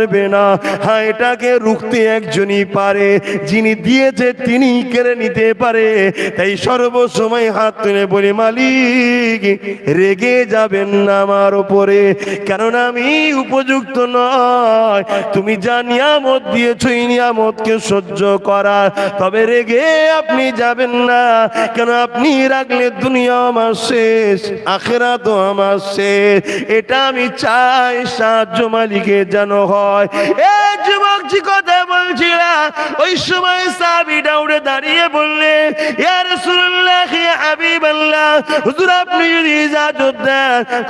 পারবে না। হ্যাঁ এটাকে রুখতে একজনই পারে, যিনি দিয়েছে তিনি কেড়ে নিতে পারে। তাই সর্বসময় হাত তুলে বলি, মালিক, রেগে যাবেন না আমার ওপরে কারণ আমি উপযুক্ত নয়। তুমি যা নিয়ামত দিয়েছ, এই নিয়ামতকে সহ্য করার তবে রেগে আপনি যাবেন না। কেন আপনি রাখলে দুনিয়া আমার শেষ আখেরা তো আমার শেষ। এটা আমি চাই, সাহায্য মালিকের যেন হয়।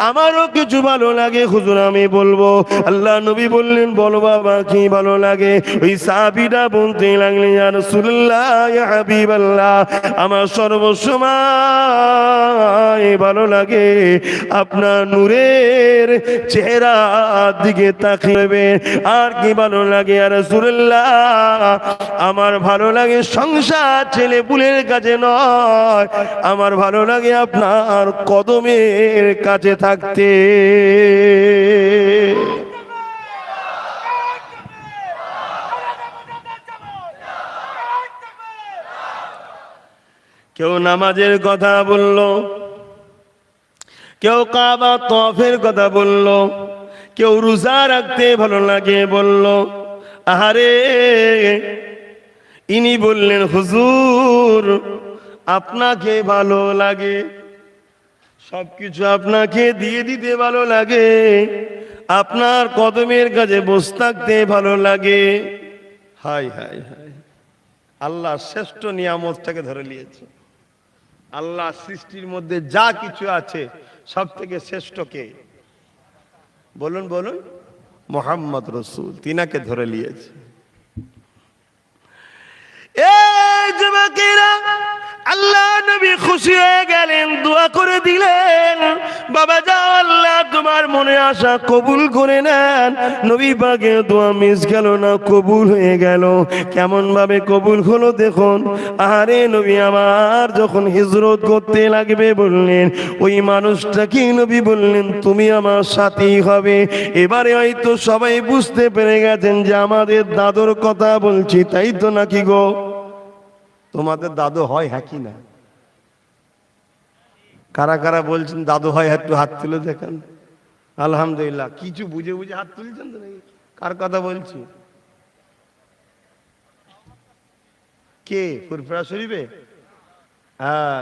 আমারও কিছু ভালো লাগে, হুজুর আমি বলব। আল্লাহ নবী বললেন, বলো বাবা, কি ভালো লাগে? ওই সাহাবীটা বলতে লাগলেন ইয়া হাবিবাল্লাহ, আমার সর্বসময় ভালো লাগে। আপনার নূরের চেহারা দিকে তাকিয়ে আর কি ভালো লাগে আর রাসূলুল্লাহ? আমার ভালো লাগে সংসার ছেলে পুলের কাছে নয়। আমার ভালো লাগে আপনার কদমের কাছে থাকতে। কেউ নামাজের কথা বলল, কেউ কাবা তফের কথা বলল। কেউ রোজা রাখতে ভালো লাগে বলল, আহারে, ইনি বললেন, হুজুর, আপনাকে ভালো লাগে, সবকিছু আপনাকে দিয়ে দিতে ভালো লাগে, আপনার কদমের কাছে বসে থাকতে ভালো লাগে। হাই হাই হাই আল্লাহ শ্রেষ্ঠ নিয়ামতটাকে ধরে নিয়েছে। আল্লাহ সৃষ্টির মধ্যে যা কিছু আছে সব থেকে শ্রেষ্ঠ কে? বলুন বলুন। মোহাম্মদ রসুল তিনাকে ধরে নিয়েছে। আল্লাহ নবী খুশি হয়ে গেলেন দোয়া করে দিলেন বাবা যাও তোমার মনে আশা কবুল করে নেন। নবী পাকে দোয়া মিস গেল না, কবুল হয়ে গেল। কেমন ভাবে কবুল হলো দেখুন। আরে নবী আমার, যখন হিজরত করতে লাগবে বললেন, ওই মানুষটাকে নবী বললেন, তুমি আমার সাথী হবে। এবারে হয়তো সবাই বুঝতে পেরে গেছেন যে আমাদের দাদুর কথা বলছি, তাই তো নাকি গো? তোমাদের দাদু হয় হ্যাঁ কি না? কারা কারা বলছেন, দাদু হয়, একটু হাত তুলে দেখেন। আলহামদুলিল্লাহ। কিছু বুঝে বুঝে হাত তুলছেন তো নাকি? কার কথা বলছি? কে? ফুরফুরা শরীফে? হ্যাঁ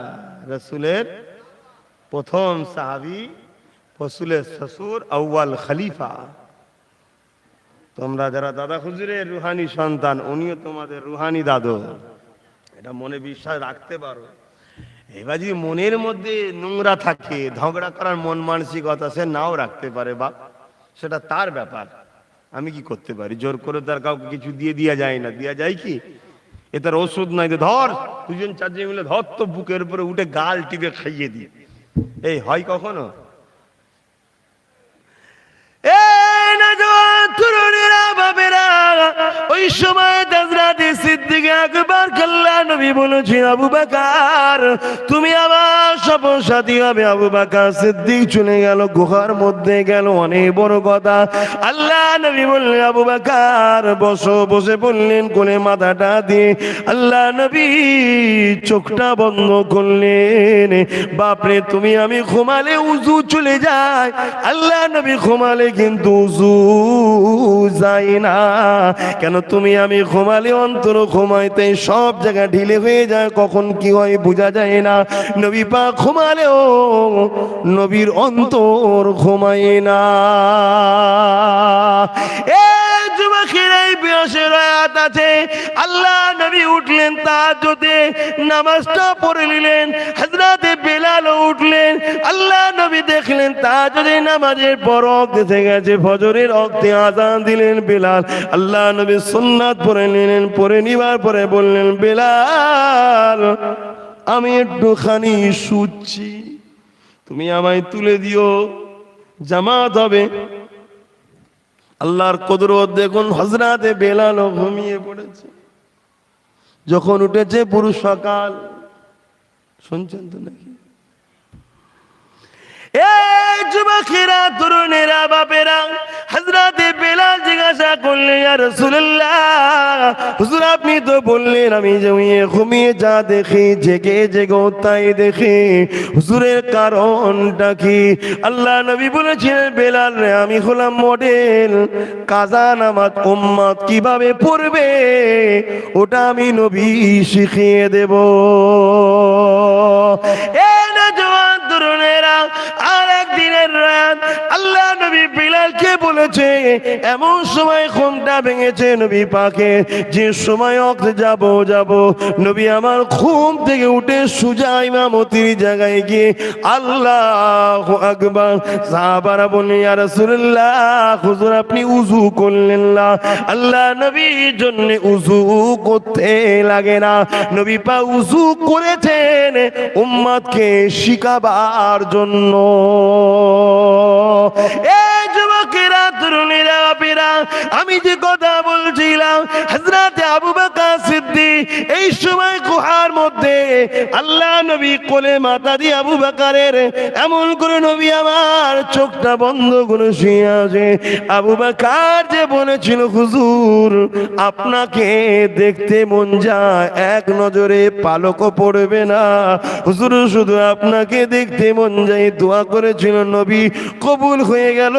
রসুলের প্রথম সাহাবি, রসুলের শ্বশুর আউয়াল খালিফা। তোমরা যারা দাদা খুজুরের রুহানি সন্তান, উনিও তোমাদের রুহানি দাদু। এটা মনে বিশ্বাস রাখতে পারো। এবার যদি মনের মধ্যে নোংরা থাকে, ঝগড়া করার মন মানসিকতা সে নাও রাখতে পারে বাপ। সেটা তার ব্যাপার। আমি কি করতে পারি? জোর করে তার কাউকে কিছু দিয়ে দেওয়া যায় না। দেওয়া যায় কি? এ তার ওষুধ নাই ধর। দুজন চারজন মিলে ধর তো বুকের উপরে উঠে গাল টিপে খাইয়ে দিয়ে এই, হয় কখনো? ওই সময় হযরতে সিদ্দিক আকবর নবী বলেছেন আবু বেকার তুমি আমার সফর সাথী হবে আবু বকর সিদ্দিক চলে গেল, গুহার মধ্যে গেল অনেক বড় কথা। আল্লাহ নবী বললেন, আবু বকর, বসো। বসে বললেন, কোলে মাথাটা দিয়ে। আল্লাহ নবী চোখটা বন্ধ করলেন। বাপরে, তুমি আমি ঘুমালে উজু চলে যায়? আল্লাহ নবী ঘুমালে কিন্তু উজু যায় না। কেন তুমি আমি ঘুমালে অন্তর ঘুমাইতে সব জায়গা ঢিলে হয়ে যায়, কখন কি হয় বোঝা যায় না। নবী পা ঘুমালেও নবীর অন্তর ঘুমায় না। এ যুবকের এই আছে। আল্লাহ নবী উঠলেন তাহাজ্জুদে, নামাজটা পড়ে নিলেন, হযরতে বেলাল উঠলেন। আল্লাহ নবী দেখলেন তাহাজ্জুদে নামাজের পর অক্তে গেছে, ফজরের অক্তে আজান দিলেন বেলাল। আল্লাহ নবী সুন্নাত পড়ে নিলেন, পড়ে নিবার পরে বললেন, বেলাল আমি একটুখানি শুচ্ছি। তুমি আমায় তুলে দিও, জামাত হবে। আল্লাহর কদরত দেখুন হজরাতে বেলালো ঘুমিয়ে পড়েছে। যখন উঠেছে পুরুষ সকাল, শুনছেন তো নাকি? যুবকেরা, তরুণেরা, বাপেরা হজরতে জিজ্ঞাসা আর হুজুর আপনি তো বললেন, আমি জমিয়ে ঘুমিয়ে যা দেখি, জেগে জেগে তাই দেখি, হুজুরের কারণটা কি? আল্লাহ নবী বেলাল আমি হলাম মডেল কাজা নামাজ উম্মত কীভাবে পড়বে, ওটা আমি নবী শিখিয়ে দেব। এ না জওয়ান তরুণেরা আর এমন সময় ঘুমটা ভেঙেছে যে নবী আমার ঘুম থেকে উঠে সুজা জায়গায় গিয়ে হুজুর আপনি উযু করলেন আল্লাহ নবীর জন্য উযু করতে লাগে না। নবী পা উযু করেছেন উম্মতকে শিখাবার জন্য। এই যুবকেরা তরুণীরা আমি যে কথা বলছিলাম হাজরাতে আবু সিদ্দিক এই সময় গুহার মধ্যে আল্লাহ নবী কোলে মাথা দিয়ে আবু বকরের এমন করে নবী আমার চোখটা বন্ধ করে শুয়ে আবু বকর যে বলেছিল, হুজুর, আপনাকে দেখতে মন যায়, এক নজরে পালকও পড়বে না। হুজুর, শুধু আপনাকে দেখতে মন যায়, দোয়া করেছিল নবী, কবুল হয়ে গেল।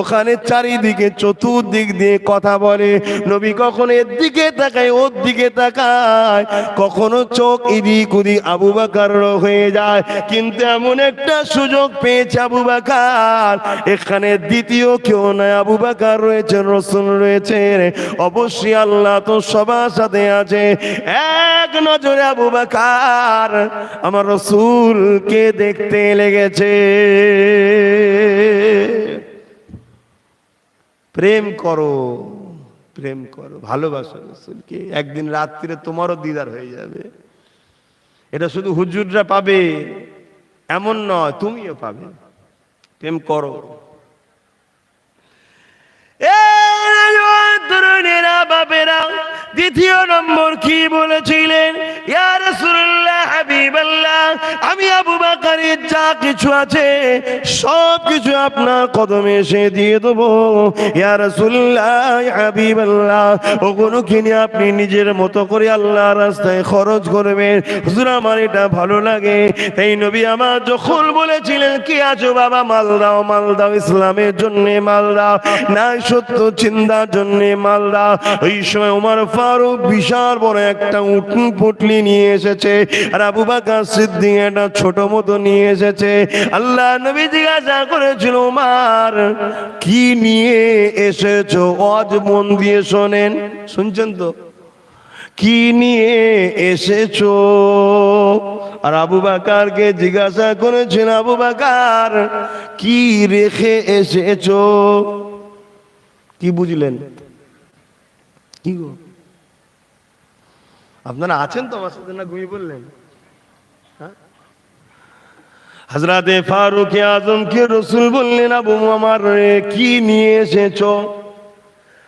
ওখানে চারিদিকে চতুর্দিক দিয়ে কথা বলে। নবী কখনো এর দিকে তাকায়, ওর দিকে তাকায়, কখনো চোখ ইদিক উদিক আবু বাকার হয়ে যায়। কিন্তু এমন একটা সুযোগ পেয়েছে আবু বাকার। এখানে দ্বিতীয় কেউ নয়, আবু বাকার রয়েছে, রসুল রয়েছে। অবশ্যই আল্লাহ তো সবার সাথে আছে। এক নজরে আবু বাকার আমার রসুলকে দেখতে লেগেছে। প্রেম করো। প্রেম করো, ভালোবাসো রসুলকে। একদিন রাত্রিরে তোমারও দিদার হয়ে যাবে। এটা শুধু হুজুররা পাবে, এমন নয়, তুমিও পাবে। প্রেম করো। দ্বিতীয় নম্বর কি বলেছিলেন? আমি আবু বকরের কিছু আছে, সব কিছু আপনার কদমে এসে দিয়ে দেবো। ইয়া হাবিবাল্লাহ, ওগুলো কিনে আপনি নিজের মতো করে আল্লাহ রাস্তায় খরচ করবেন। হুজুর, আমার এটা ভালো লাগে। এই নবী আমার যখন বলেছিলেন, কি আছো বাবা, মাল দাও মাল দাও, ইসলামের জন্য মাল দাও, নাই সত্য চিন্তার জন্য মাল দাও। ওই সময় উমার ফারুক বিশাল বড় একটা উঠন পুটলি নিয়ে এসেছে। আর আবু বাকার সিদ্দিক একটা ছোট মতো নিয়ে এসেছে। আল্লাহ নবী জিজ্ঞাসা করেছিল, উমার, কি নিয়ে এসেছ? অজ মন দিয়ে শোনেন। শুনছেন তো? কি নিয়ে এসেছ? আর আবু বাকারকে জিজ্ঞাসা করেছেন, আবু বাকার, কি রেখে এসেছ? কি বুঝলেন? কি গো? আপনারা আছেন তো আমার সাথে না ঘুমিয়ে বললেন হজরতে ফারুক আজম কে রসুল বললেন, আবু আমার কি নিয়ে এসেছ?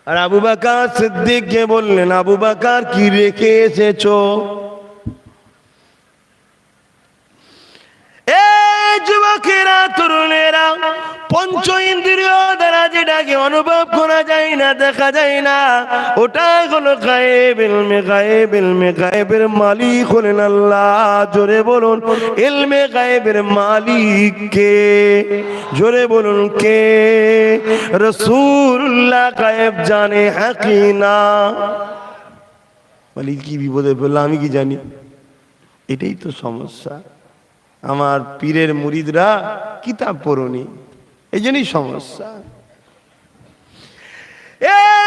আর আবু বাকার সিদ্দিককে বললেন, আবু বাকার, কি রেখে এসেছ? যুবকেরা, তরুণেরা, পঞ্চ ইন্দ্রিয় দ্বারা যেটাকে অনুভব না, দেখা যায় না। ওটাই হলো গায়েব ইলমে গায়েব ইলমে, গায়েবের মালিক হলেন আল্লাহ। জোরে বলুন, ইলমে গায়েবের মালিক কে? জোরে বলুন, কে? রসুল্লাহ গায়েব জানে হাকি না? মালিক কি বিপদে পড়ল, আমি কি জানি? এটাই তো সমস্যা। আমার পীরের মুরিদরা কিতাব পড়নি, এই জন্যই সমস্যা। Yeah!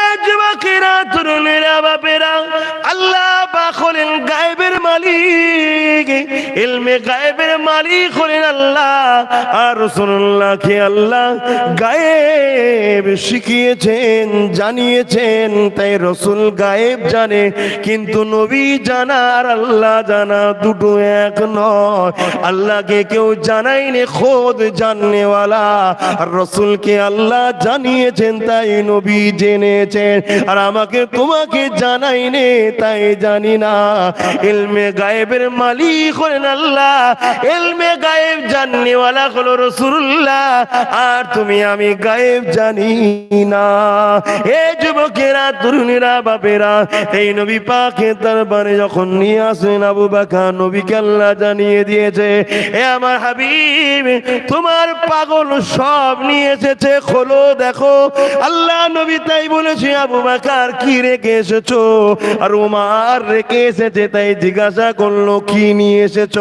শিখিয়েছেন, জানিয়েছেন। তাই রসুল গায়েব জানে, কিন্তু নবী জানার আল্লাহ জানা দুটো এক নয়। আল্লাহকে কেউ জানাইনি খোদ জাননেওয়ালা। আর রসুলকে আল্লাহ জানিয়েছেন, তাই নবী জেনেছেন। আর আমাকে তোমাকে জানাই নে তাই জানি না। ইলমে গায়েবের মালিক হলেন আল্লাহ, ইলমে গায়েব জাননিওয়ালা হলো রসুল্লাহ, আর তুমি আমি গায়েব জানি না। এ যুবকেরা, তরুণীরা, বাপেরা, এই নবী পাকে দরবারে যখন নিয়ে আসেন আবু বাকা নবীকে আল্লাহ জানিয়ে দিয়েছে, এ আমার হাবিব, তোমার পাগল সব নিয়ে এসেছে, খোলো, দেখো। আল্লাহ নবী তাই বলেছে আবু বাকার কি রেখে এসেছ? আর উমার রেখে এসেছে, তাই জিজ্ঞাসা করল, কি নিয়ে এসেছ?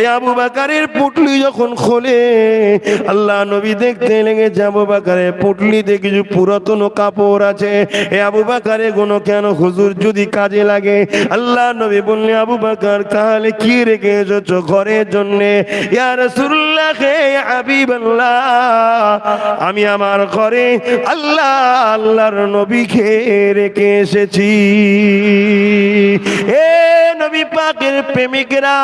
এই আবু বাকারের পুটলি যখন খোলে, আল্লাহ নবী দেখতে লেগেছে আবু বাকারের পুটলিতে কিছু পুরাতন কাপড় আছে। এ আবু বাকারে গুলো কেন হুজুর যদি কাজে লাগে? আল্লাহ নবী বললে আবু বাকার, তাহলে কি রেখে এসেছ ঘরের জন্য? ইয়া রাসূলুল্লাহ, হে হাবিবাল্লাহ, আমি আমার ঘরে আল্লাহ, আল্লাহর নবীকে রেখে এসেছি। এ নবী পাকের প্রেমিকেরা,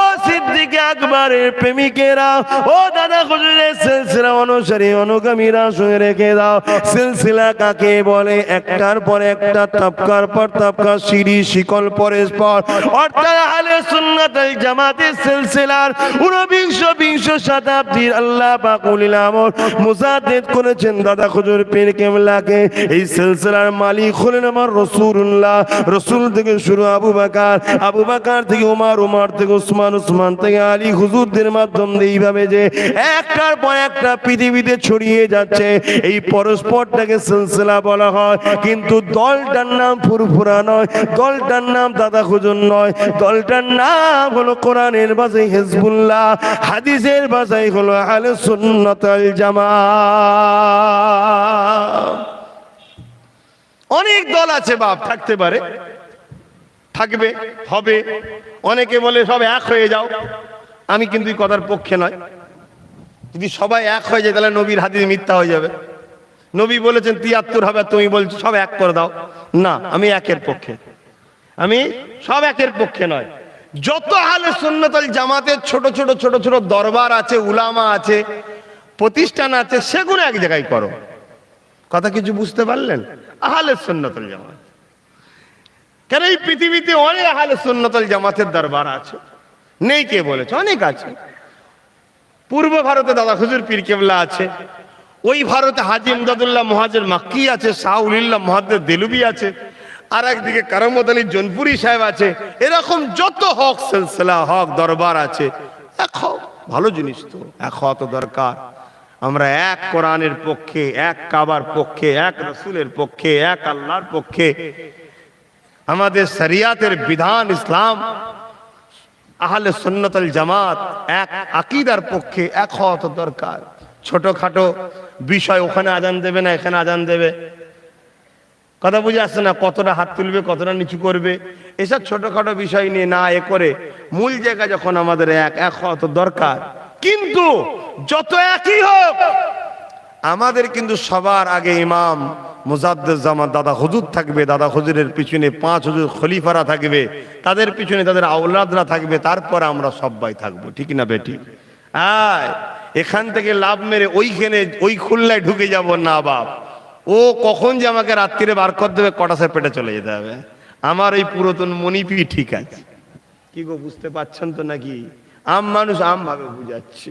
ও সিদ্দিক আকবরের প্রেমিকেরা, ও দাদা হুজুরের সিলসিলা অনুসারী অনুগামীরা শুনে রেখে দাও। সিলসিলা কাকে বলে? একটার পর একটা, তাপকার পর তাপকার, সিঁড়ি, শিকল পরের পর। অর্থাৎ আলে সুন্নাত জামাতের সিলসিলার ঊনবিংশ, বিংশ শতাব্দীর আল্লাহ পাকুলিল আমর মুজাদ্দিদ করেছেন। দাদা হুজুর পীর কেমলাকে এই সিলসিলার মালিক হলেন আমার রসুল্লাহ রসুল থেকে শুরু আবু বাকার আবু বাকার থেকে উমার উমার থেকে উসমান উসমান থেকে আলী হুজুরদের মাধ্যম দিয়ে এইভাবে যে একটার পর একটা পৃথিবীতে ছড়িয়ে যাচ্ছে, এই পরস্পরটাকে সিলসিলা বলা হয়। কিন্তু দলটার নাম ফুরফুরা নয়, দলটার নাম দাদা হুজুর নয়, দলটার নাম হলো কোরআনের ভাষায় হেজবুল্লাহ, হাদিসের ভাষায় হলো আলে সুন্নতাল জামা অনেক দল আছে বাপ, থাকতে পারে। থাকবে, হবে। অনেকে বলে সব এক হয়ে যাও। আমি কিন্তু কথার পক্ষে নয়। যদি সবাই এক হয়ে যায়, তাহলে নবীর হাদিস মিথ্যা হয়ে যাবে। নবী বলেছেন, তিয়াত্তর হবে, তুমি বলছো, সব এক করে দাও। না, আমি একের পক্ষে। আমি সব একের পক্ষে নয়। যত হালে সুন্নতল জামাতের ছোট ছোট ছোট ছোট দরবার আছে, উলামা আছে, প্রতিষ্ঠান আছে, সেগুলো এক জায়গায় করো। কথা কিছু বুঝতে পারলেন? আহলে সুন্নতল জামাত। কেন এই পৃথিবীতে অনেক আহলে সুন্নতল জামাতের দরবার আছে? নেই কে বলেছে? অনেক আছে। পূর্ব ভারতে দাদা হুজুর পীর কেবলা আছে। ওই ভারতে হাজি ইমদাদুল্লাহ মহাজের মাক্কি আছে শাহুল্লাহ মহাদ্দের দেলুবি আছে আর একদিকে কারামত আলী জনপুরি সাহেব আছে। এরকম যত হক সিলসিলা, হক দরবার আছে, এক ভালো জিনিস তো, এক তো দরকার। আমরা এক কোরআনের পক্ষে, এক কাবার পক্ষে, এক রসুলের পক্ষে, এক আল্লাহর পক্ষে, আমাদের শরিয়াতের বিধান ইসলাম, আহলে সুন্নতল জামাত এক আকিদার পক্ষে, এক হওয়া তো দরকার। ছোটখাটো বিষয় ওখানে আজান দেবে না, এখানে আজান দেবে। কথা বুঝে আসছে না কতটা হাত তুলবে, কতটা নিচু করবে? এসব ছোটখাটো বিষয় নিয়ে না এ করে, মূল জায়গা যখন আমাদের এক এক হওয়া তো দরকার। কিন্তু যত একই হোক। আমাদের কিন্তু সবার আগে ইমাম জামান দাদা হুজুর থাকবে, দাদা হুজুরের পিছনে পাঁচ হুজুর খলিফারা থাকবে, তাদের পিছনে তাদের আউলাদরা থাকবে, তারপর আমরা সবাই থাকব। ঠিক না বেটি? আয়, এখান থেকে লাভ মেরে ওইখানে, ওই খুলনায় ঢুকে যাব না বাপ। ও কখন যে আমাকে রাত্রিরে বার করে দেবে কটাসের পেটে চলে যেতে হবে? আমার এই পুরাতন মনিপি ঠিক আছে। কি গো, বুঝতে পারছেন তো নাকি? আম মানুষ আম ভাবে বুঝাচ্ছি।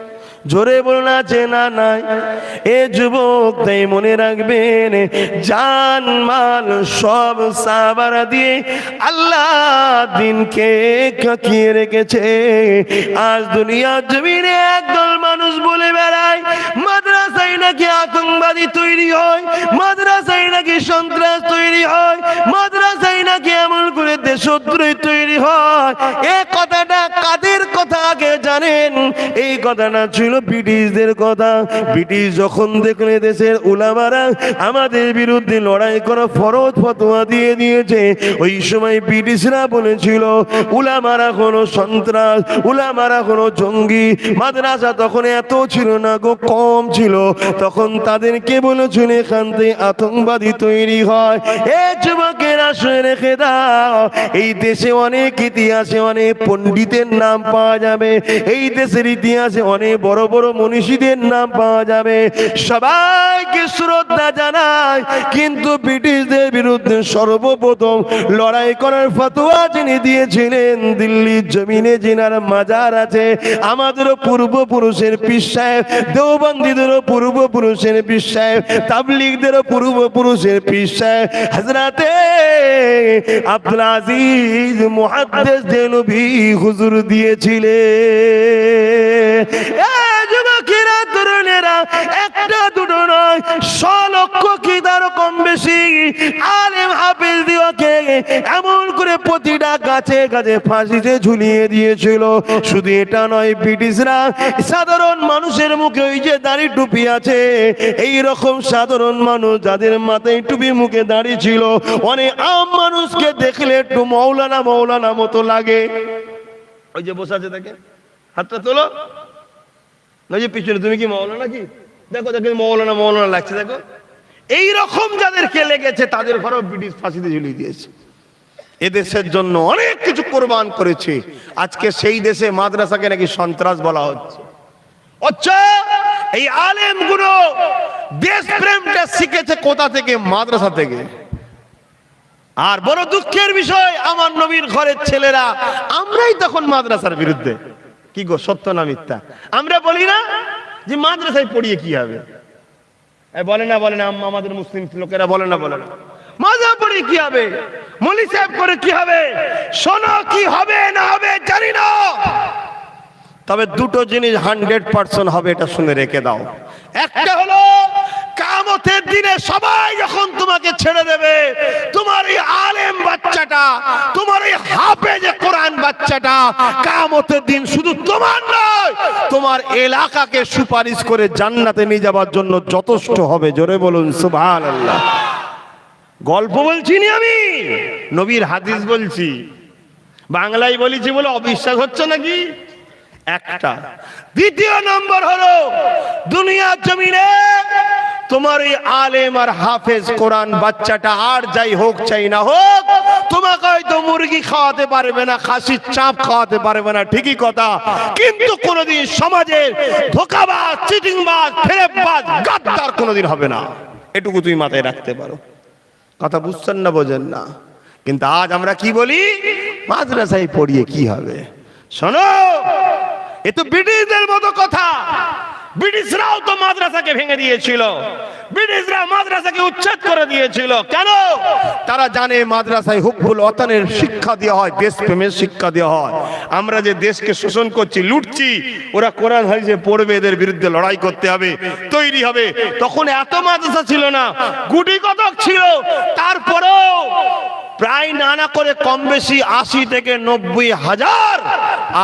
জোরে বলুন আছে না নাই। এ যুবক তাই মনে রাখবেন, জান, মাল সব সাবারা দিয়ে আল্লাহ দিনকে কাকিয়ে রেখেছে। আজ দুনিয়া জমিনে একদল মানুষ বলে বেড়ায়, মাদ্রাসায় নাকি আতঙ্কবাদী তৈরি হয়, মাদ্রাসায় নাকি সন্ত্রাস তৈরি হয়, মাদ্রাসায় নাকি এমন করে দেশদ্রোহী তৈরি হয়। এ কথাটা কাদের কথা? আগে জানেন? এই কথাটা ছিল ব্রিটিশদের কথা। ব্রিটিশ যখন দেখলে দেশের উলামারা আমাদের বিরুদ্ধে লড়াই করা ফরজ ফতোয়া দিয়ে দিয়েছে, ওই সময় ব্রিটিশরা বলেছিল, উলামারা কোনো সন্ত্রাস, উলামারা কোনো জঙ্গি। মাদ্রাসা তখন এত ছিল না গো, কম ছিল। তখন তাদেরকে বলেছিল, এখান থেকে আতঙ্কবাদী তৈরি হয়। এ যুবকেরা রেখে দাও। এই দেশে অনেক ইতিহাসে অনেক পণ্ডিতের নাম পাওয়া যাবে। এই দেশের ইতিহাসে অনেক বড় বড় মনীষীদের নাম পাওয়া যাবে। সবাইকে শ্রদ্ধা জানায় কিন্তু ব্রিটিশদের বিরুদ্ধে সর্বপ্রথম লড়াই করার ফতোয়া যিনি দিয়েছিলেন, দিল্লির জমিনে যিনার মাজার আছে। আমাদেরও পূর্বপুরুষের পীর সাহেব, দেওবন্দীদেরও পূর্বপুরুষের পীর সাহেব, তাবলিগদেরও পূর্বপুরুষের পীর সাহেব। হাজরাতে আব্দুল আজিজ, মুহাদ্দিস দেনবী হুজুর দিয়েছিলেন। সাধারণ মানুষের মুখে ওই যে দাড়ি টুপি আছে, এই রকম সাধারণ মানুষ যাদের মাথায় টুপি মুখে দাঁড়িয়ে ছিল অনেক আম মানুষকে দেখলে একটু মৌলানা মৌলানা মতো লাগে। ওই যে বসে আছে তাকে। হাতটা তোলো। না যে পিছনে, তুমি কি মৌলানা কি দেখো দেখো মৌলানা মৌলানা লাগছে, দেখো। এই রকম যাদেরকে লেগেছে, তাদের ঘরেও ব্রিটিশ ফাঁসিতে ঝুলিয়ে দিয়েছে। এদেশের জন্য অনেক কিছু কোরবান করেছে। আজকে সেই দেশে মাদ্রাসাকে নাকি সন্ত্রাস বলা হচ্ছে। আচ্ছা এই আলেমগুলো দেশ প্রেমটা শিখেছে কোথা থেকে? মাদ্রাসা থেকে। আর বড় দুঃখের বিষয়, আমার নবীর ঘরের ছেলেরা, আমরাই তখন মাদ্রাসার বিরুদ্ধে। কি গো, সত্য না মিথ্যা? আমরা বলি না যে মাদ্রাসায় পড়িয়ে কি হবে? বলে না বলে না আম- আমাদের মুসলিম লোকেরা বলে না বলে না। মাদ্রাসা পড়িয়ে কি হবে? মলি সাহেব করে কি হবে? শোনো কি হবে না হবে, জানি না। তবে দুটো জিনিস হান্ড্রেড পার্সেন্ট হবে, এটা শুনে রেখে দাও। একটা হলো কামতের দিনে সবাই যখন তোমাকে ছেড়ে দেবে, তোমার এই আলেম বাচ্চাটা, তোমার এই হাফেজ কোরআন বাচ্চাটা কামতের দিন শুধু তোমার নয়, তোমার এলাকাকে সুপারিশ করে জান্নাতে নিয়ে যাবার জন্য যথেষ্ট হবে। জোরে বলুন, সুবহানাল্লাহ। গল্প বলছি নি আমি? নবীর হাদিস বলছি। বাংলায় বলেছি বলে অবিশ্বাস হচ্ছে নাকি? একটা। দ্বিতীয় নম্বর হলো, দুনিয়ার জমিনে তোমার এই আলেম আর হাফেজ কোরআন বাচ্চাটা আর যাই হোক চাই না হোক, তোমাকে হয়তো মুরগি খাওয়াতে পারবে না, খাসির চাপ খাওয়াতে পারবে না, ঠিকই কথা। কিন্তু কোনোদিন সমাজের ধোকাবাজ, চিটিংবাজ, ফেরেববাজ, গাদ্দার কোনোদিন হবে না। এটুকু তুমি মাথায় রাখতে পারো। কথা বুঝছেন না, বোঝেন না। কিন্তু আজ আমরা কি বলি? মাদ্রাসায় পড়িয়ে কি হবে? শোনো, এ তো ব্রিটিশদের মতো কথা। ব্রিটিশরাও তো মাদ্রাসাকে ভেঙে দিয়েছিল। ব্রিটিশরা মাদ্রাসাকে উচ্ছেদ করে দিয়েছিল। কেন? তারা জানে মাদ্রাসায় হুব্বুল অতানের শিক্ষা দেওয়া হয়, দেশপ্রেমের শিক্ষা দেওয়া হয়। আমরা যে দেশকে শোষণ করছি, লুটছি, ওরা কোরআন হাদিসে পড়বে, এদের বিরুদ্ধে লড়াই করতে হবে, তৈরি হবে। তখন এত মাদ্রাসা ছিল না, গুটি কতক ছিল। তারপরেও প্রায় নানা করে কম বেশি আশি থেকে নব্বই হাজার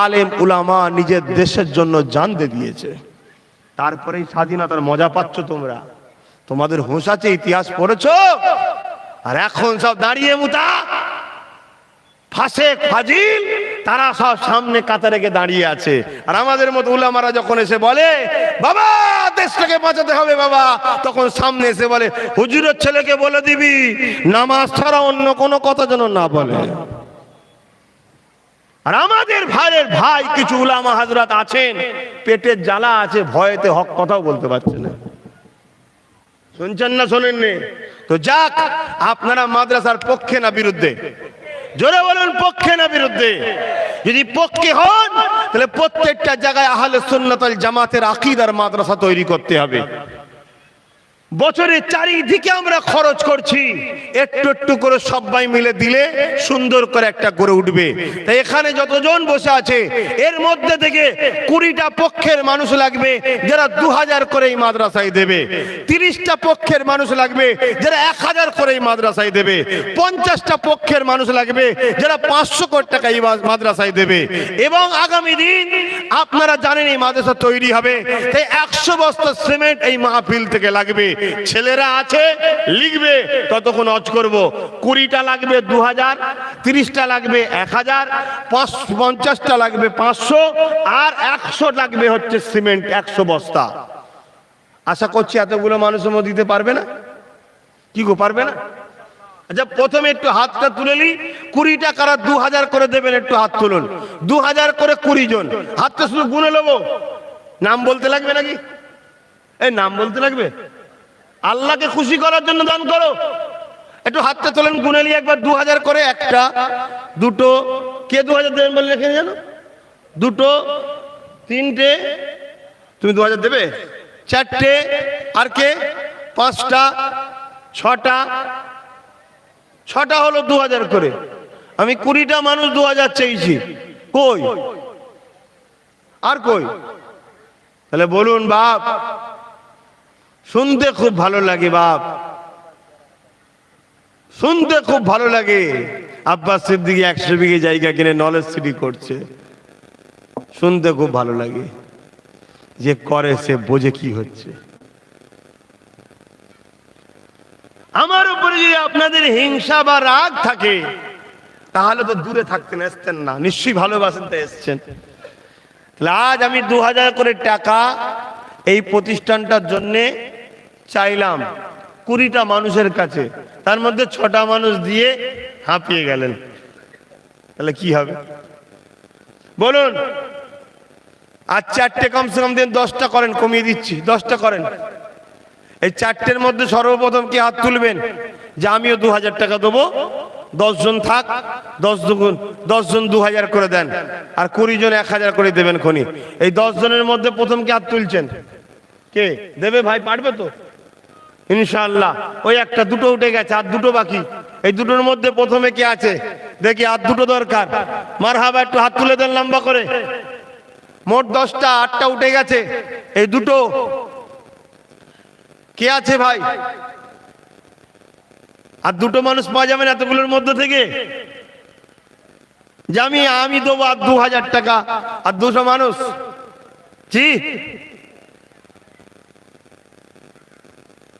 আলেম উলামা নিজের দেশের জন্য জানতে দিয়েছে। তারপরেই স্বাধীনতার মজা পাচ্ছ তোমরা। তোমাদের হুঁশ আছে, ইতিহাস পড়েছো? আর এখন সব দাঁড়িয়ে মুতা। ফাঁসে ফাজিল, তারা সব সামনে কাতারে রেখে দাঁড়িয়ে আছে। আর আমাদের মতো উলামারা যখন এসে বলে, বাবা, দেশটাকে বাঁচাতে হবে বাবা, তখন সামনে এসে বলে, হুজুরের ছেলেকে বলে দিবি, নামাজ ছাড়া অন্য কোনো কথা যেন না বলে। আর আমাদের ভাইয়ের ভাই কিছু উলামা হাজরাত আছেন, পেটের জ্বালা আছে, ভয়েতে হক কথাও বলতে পারছে না। শুনছেন না শোনেননি? তো যাক, আপনারা মাদ্রাসার পক্ষে না বিরুদ্ধে? জোরে বলুন, পক্ষে না বিরুদ্ধে? যদি পক্ষে হন, তাহলে প্রত্যেকটা জায়গায় আহলে সুন্নাতাল জামাতের আকীদার মাদ্রাসা তৈরি করতে হবে। বছরের চারিদিকে আমরা খরচ করছি। একটু একটু করে সবাই মিলে দিলে সুন্দর করে একটা গড়ে উঠবে। তাই এখানে যতজন বসে আছে, এর মধ্যে থেকে কুড়িটা পক্ষের মানুষ লাগবে যারা দু হাজার করে এই মাদ্রাসায় দেবে। তিরিশটা পক্ষের মানুষ লাগবে যারা এক হাজার করে এই মাদ্রাসায় দেবে। পঞ্চাশটা পক্ষের মানুষ লাগবে যারা পাঁচশো কোটি টাকা এই মাদ্রাসায় দেবে। এবং আগামী দিন আপনারা জানেন এই মাদ্রাসা তৈরি হবে। তাই একশো বস্তা সিমেন্ট এই মাহফিল থেকে লাগবে। ছেলেরা আছে, লিখবে, ততক্ষণ অজ করব। কুড়িটা লাগবে দু হাজার তিরিশটা লাগবে এক হাজার পঞ্চাশটা লাগবে পাঁচশো, আর একশো লাগবে হচ্ছে সিমেন্ট, একশো বস্তা। আশা করছি এতগুলো মানুষের মধ্যে দিতে পারবে না? কি গো, পারবে না? আচ্ছা প্রথমে একটু হাতটা তুলে নি কুড়ি টাকার দু হাজার করে দেবেন, একটু হাত তুলুন। দু হাজার করে কুড়ি জন। হাতটা শুধু গুনে নেব। নাম বলতে লাগবে নাকি? এই নাম বলতে লাগবে? আল্লাহকে খুশি করার জন্য দান করো। একটু হাতটা তোলেন, গুনে নিয়ে একবার দু হাজার করে একটা, দুটো, কে দু হাজার দেবেন বলে রেখে জানো? দুটো, তিনটে, তুমি দু হাজার দেবে? চারটে, আর কে? পাঁচটা, ছটা ছটা হলো দু হাজার করে। আমি কুড়িটা মানুষ দু হাজার চেয়েছি। কই? আর কই? তাহলে বলুন, বাপ। শুনতে খুব ভালো লাগে, বাপ। শুনতে খুব ভালো লাগে। আব্বাস সিদ্দিকি একশো বিঘে জায়গা কিনে নলেজ সিটি করছে। শুনতে খুব ভালো লাগে। যে করে, সে বোঝে কি হচ্ছে। আমার উপরে যদি আপনাদের হিংসা বা রাগ থাকে, তাহলে তো দূরে থাকতেন এসতেন না। নিশ্চয়ই ভালোবাসেন তো এসছেন। তাহলে আজ আমি দু হাজার করে টাকা এই প্রতিষ্ঠানটার জন্যে চাইলাম। কুড়িটা মানুষের কাছে। তার মধ্যে ছটা মানুষ দিয়ে হাঁপিয়ে গেলেন। তাহলে কি হবে? বলুন, আর চারটে কমসে কম দিন দশটা করেন, কমিয়ে দিচ্ছি। দশটা করেন। এই চারটের মধ্যে সর্বপ্রথম কি হাত তুলবেন? যে আমিও দু হাজার টাকা দেবো। দশজন থাক দশ দুগুণ দশজন দু হাজার করে দেন। আর কুড়ি জন এক হাজার করে দেবেন খনি। এই দশ জনের মধ্যে প্রথম কি হাত তুলছেন? কে? দেবে ভাই, পারবে তো? ইনশাআল্লাহ। ওই একটা, দুটো উঠে গেছে, আর দুটো বাকি। এই দুটোর মধ্যে প্রথমে কে আছে? দেখি, আর দুটো দরকার। মার হাবা একটু হাত তুলে দেন লম্বা করে। মোট দশটা, আটটা উঠে গেছে। এই দুটো কে আছে ভাই? আর দুটো মানুষ পাওয়া যাবে না এতগুলোর মধ্যে থেকে? যে আমি আমি দেবো আর দু হাজার টাকা, আর দুশো মানুষ। জি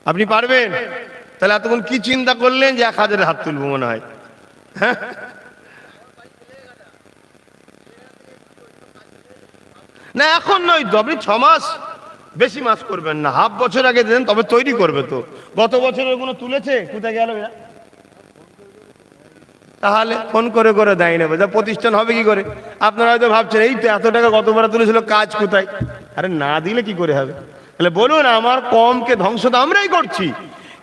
আপনি পারবেন? তাহলে এতক্ষণ কি চিন্তা করলেন যে এক হাজারে হাত তুলবো মনে হয়? হ্যাঁ? না, এখন নয় তো, আপনি ছ মাস বেশি মাস করবেন না। হাফ বছর আগে দেন তবে তৈরি করবে তো। গত বছরের কোনো তুলেছে? কোথায় গেল তাহলে ফোন করে করে দেয় নেবে। যা প্রতিষ্ঠান হবে কি করে? আপনারা হয়তো ভাবছেন, এই তো এত টাকা গতবার তুলেছিল, কাজ কোথায়? আরে না দিলে কি করে হবে? তাহলে বলুন, আমার কমকে ধ্বংস তো আমরাই করছি।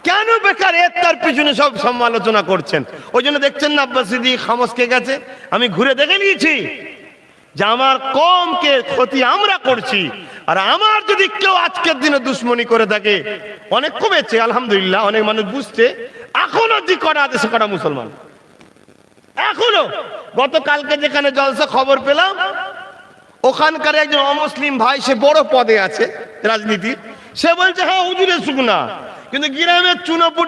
কেন বেকার এর তার পিছনে সব সমালোচনা করছেন? ওই জন্য দেখছেন না আব্বাস সিদ্দিক খামসকে গেছে? আমি ঘুরে দেখে নিয়েছি। যে আমার কমকে ক্ষতি আমরা করছি। আর আমার যদি কেউ আজকের দিনে দুশ্মনী করে থাকে, অনেক কমেছে, আলহামদুলিল্লাহ, অনেক মানুষ বুঝছে। এখনও যে আছে, সে কটা মুসলমান। এখনও। গতকালকে যেখানে জলসা খবর পেলাম, ওখানকার একজন অমুসলিম ভাই, সে বড় পদে আছে, রাজনীতির। সে বলছে হ্যাঁ হুজুরের সুগুনা। কিন্তু গ্রামের চুনোপুটি